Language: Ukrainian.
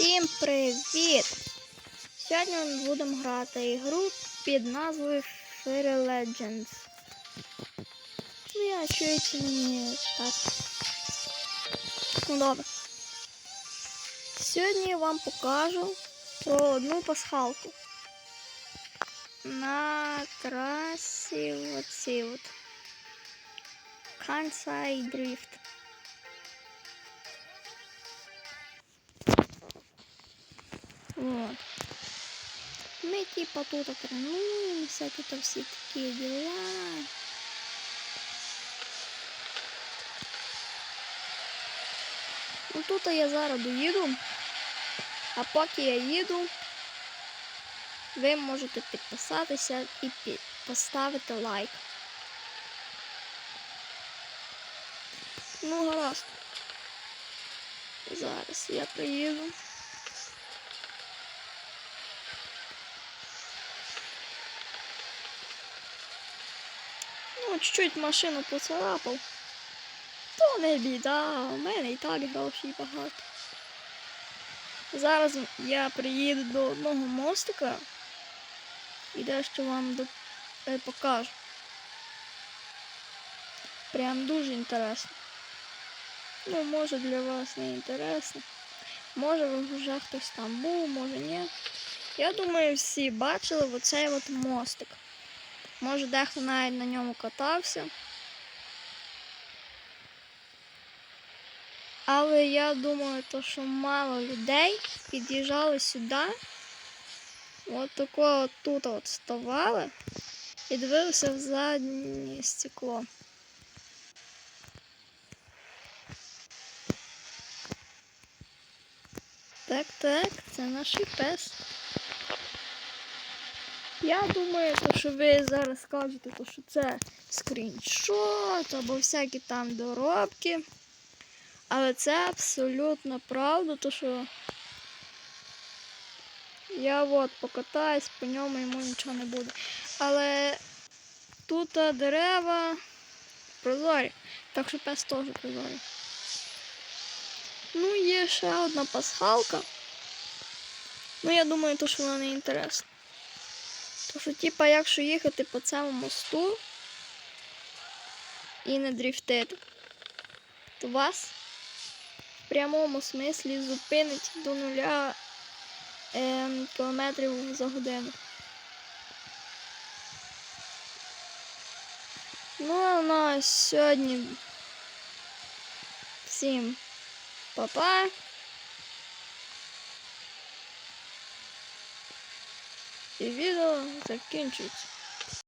Всім привіт! Сьогодні ми будемо грати ігру під назвою Fairy Legends. Ну, я чуєте мені так. Ну добре. Сьогодні я вам покажу про одну пасхалку. На трасі оці от. Kansai Drift. Вот. Мы типа тут тренуемся, тут все такие дела. Ну тут я зараз доїду. А поки я їду, ви можете підписатися і поставити лайк. Ну, гаразд. Зараз я приїду. Ну, чуть-чуть машину поцарапав. То не біда, у мене і так грошей багато. Зараз я приїду до одного мостика і дещо вам до... е, покажу. Прям дуже інтересно. Ну, може для вас не інтересно. Може вже хтось там був, може ні. Я думаю, всі бачили оцей от мостик. Може, дехто навіть на ньому катався. Але я думаю, то, що мало людей під'їжджали сюди. От такого от тут от ставали і дивилися в заднє стекло. Так, так, це наш пес. Я думаю, то, що ви зараз скажете, то, що це скріншот або всякі там доробки. Але це абсолютно правда, то що я от покатаюсь, по ньому йому нічого не буде. Але тут дерева прозорі, так що пес теж прозорий. Ну, є ще одна пасхалка. Ну, я думаю, то, що вона не інтересна. То що, типа, якщо їхати по цьому мосту і не дріфтити, то вас в прямому смислі зупинить до нуля ем, кілометрів за годину. Ну, а на сьогодні всім па-па. І відео закінчується.